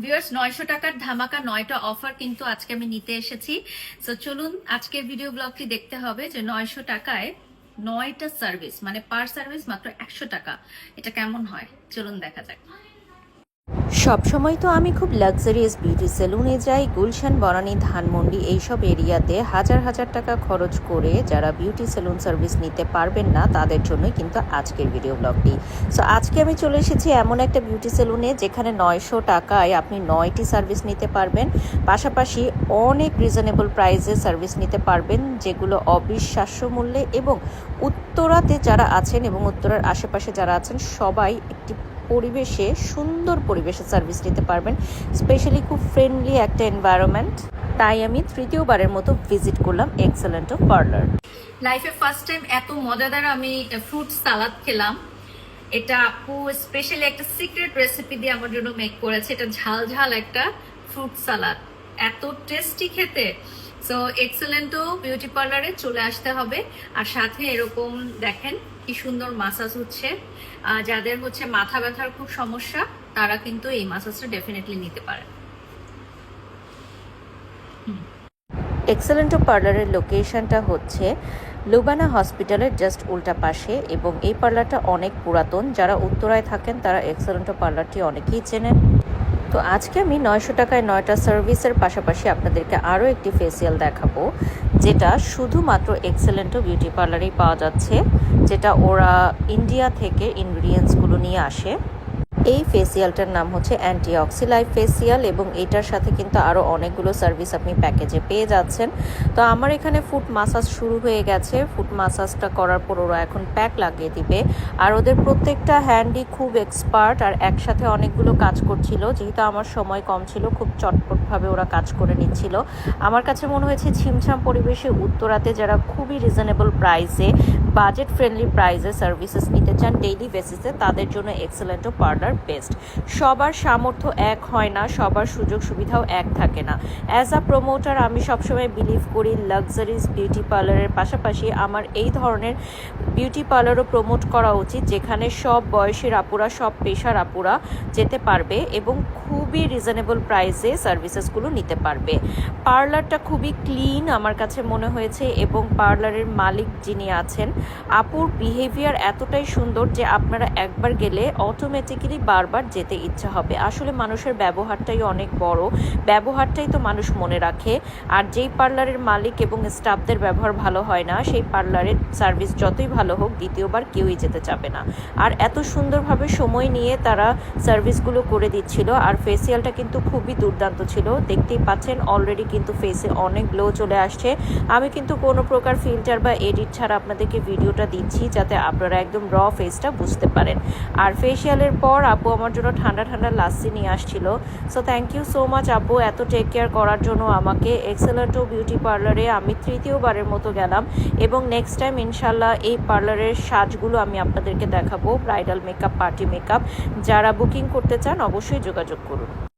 Viewers নয়শো টাকার ধামাকা নয়টা অফার কিন্তু আজকে আমি নিতে এসেছি। তো চলুন আজকে ভিডিও ব্লগটি দেখতে হবে যে নয়শো টাকায় নয়টা সার্ভিস মানে পার সার্ভিস মাত্র একশো টাকা। এটা কেমন হয়? চলুন দেখা যাক। সবসময় তো আমি খুব লাক্সারিয়াস বিউটি সেলুনে যাই, গুলশান, বনানী, ধানমন্ডি এইসব এরিয়াতে হাজার হাজার টাকা খরচ করে যারা বিউটি সেলুন সার্ভিস নিতে পারবেন না, তাদের জন্যই কিন্তু আজকের ভিডিও ব্লগটি সো আজকে আমি চলে এসেছি এমন একটা বিউটি সেলুনে যেখানে নয়শো টাকায় আপনি নয়টি সার্ভিস নিতে পারবেন। পাশাপাশি অনেক রিজনেবল প্রাইসে সার্ভিস নিতে পারবেন, যেগুলো অবিশ্বাস্য মূল্যে এবং উত্তরাতে যারা আছেন এবং উত্তরার আশেপাশে যারা আছেন, সবাই একটি পরিবেশে, সুন্দর পরিবেশে সার্ভিস নিতে পারবেন। স্পেশালি খুব ফ্রেন্ডলি একটা এনভায়রনমেন্ট তাই আমি তৃতীয়বারের মতো ভিজিট করলাম এক্সেলেন্ট অফ পার্লার লাইফে ফার্স্ট টাইম এত মজাদার আমি ফ্রুট সালাদ খেলাম। এটা আপু স্পেশালি একটা সিক্রেট রেসিপি দিয়ে আমার জন্য মেক করেছে। এটা ঝাল ঝাল একটা ফ্রুট সালাদ এত টেস্টি খেতে। সো এক্সেলেন্টও বিউটি পার্লারে চলে আসতে হবে। আর সাথে এরকম দেখেন কি সুন্দর মাসাজ হচ্ছে। যাদের হচ্ছে মাথা ব্যথার খুব সমস্যা, তারা কিন্তু এই মাসাজটা ডেফিনেটলি নিতে পারে। এক্সেলেন্ট পার্লারের লোকেশনটা হচ্ছে লুবানা হসপিটালের জাস্ট উল্টা পাশে এবং এই পার্লারটা অনেক পুরাতন। যারা উত্তরায় থাকেন, তারা এক্সেলেন্ট পার্লারটি অনেকেই চেনেন। তো আজকে আমি নয়শো টাকায় নয়টা সার্ভিসের পাশাপাশি আপনাদেরকে আরও একটি ফেসিয়াল দেখাবো, যেটা শুধুমাত্র এক্সেলেন্ট বিউটি পার্লারেই পাওয়া যাচ্ছে, যেটা ওরা ইন্ডিয়া থেকে ইনগ্রিডিয়েন্টসগুলো নিয়ে আসে। এই ফেসিয়ালটার নাম হচ্ছে অ্যান্টি অক্সিলাইফ ফেসিয়াল এবং এটার সাথে কিন্তু আরও অনেকগুলো সার্ভিস আপনি প্যাকেজে পেয়ে যাচ্ছেন। তো আমার এখানে ফুট মাসাজ শুরু হয়ে গেছে। ফুট মাসাজটা করার পর ওরা এখন প্যাক লাগিয়ে দিবে। আর ওদের প্রত্যেকটা হ্যান্ডই খুব এক্সপার্ট আর একসাথে অনেকগুলো কাজ করছিল। যেহেতু আমার সময় কম ছিল, খুব চটপটভাবে ওরা কাজ করে নিচ্ছিল। আমার কাছে মনে হয়েছে ছিমছাম পরিবেশে উত্তরাতে যারা খুবই রিজনেবল প্রাইসে বাজেট ফ্রেন্ডলি প্রাইসে সার্ভিসেস নিতে চান ডেইলি বেসিসে তাদের জন্য এক্সেলেন্ট পার্লার বেস্ট সবার সামর্থ্য এক হয় না, সবার সুযোগ সুবিধাও এক থাকে না। অ্যাজ আ প্রমোটার আমি সবসময় বিলিভ করি লাক্সারিজ বিউটি পার্লারের পাশাপাশি আমার এই ধরনের বিউটি পার্লারও প্রমোট করা উচিত, যেখানে সব বয়সের আপুরা, সব পেশার আপুরা যেতে পারবে এবং খুবই রিজনেবল প্রাইসে সার্ভিসেসগুলো নিতে পারবে। পার্লারটা খুবই ক্লিন আমার কাছে মনে হয়েছে এবং পার্লারের মালিক যিনি আছেন, আপুর বিহেভিয়ার এতটাই সুন্দর যে আপনারা একবার গেলে অটোমেটিক্যালি বারবার যেতে ইচ্ছা হবে। আসলে মানুষের ব্যবহারটাই অনেক বড়। ব্যবহারটাই তো মানুষ মনে রাখে। আর যেই পার্লারের মালিক এবং স্টাফদের ব্যবহার ভালো হয় না, সেই পার্লারের সার্ভিস যতই ভালো হোক, দ্বিতীয়বার কেউই যেতে চাবে না। আর এত সুন্দরভাবে সময় নিয়ে তারা সার্ভিসগুলো করে দিচ্ছিল। আর ফেসিয়ালটা কিন্তু খুবই দুর্দান্ত ছিল। দেখতেই পাচ্ছেন অলরেডি কিন্তু ফেসে অনেক গ্লো চলে আসছে। আমি কিন্তু কোনো প্রকার ফিল্টার বা এডিট ছাড়া আপনাদেরকে ভিডিওটা দিচ্ছি, যাতে আপনারা একদম র ফেসটা বুঝতে পারেন। আর ফেসিয়ালের পর আপু আমার জন্য ঠান্ডা ঠান্ডা লাস্সি নিয়ে আসছিল। So thank you so much আপু, এত টেক কেয়ার করার জন্য আমাকে। এক্সেলেন্টো বিউটি পার্লারে আমি তৃতীয়বারের মতো গেলাম এবং নেক্সট টাইম ইনশাল্লাহ এই পার্লারের সাজগুলো আমি আপনাদেরকে দেখাবো ব্রাইডাল মেকআপ পার্টি মেকআপ যারা বুকিং করতে চান অবশ্যই যোগাযোগ করুন।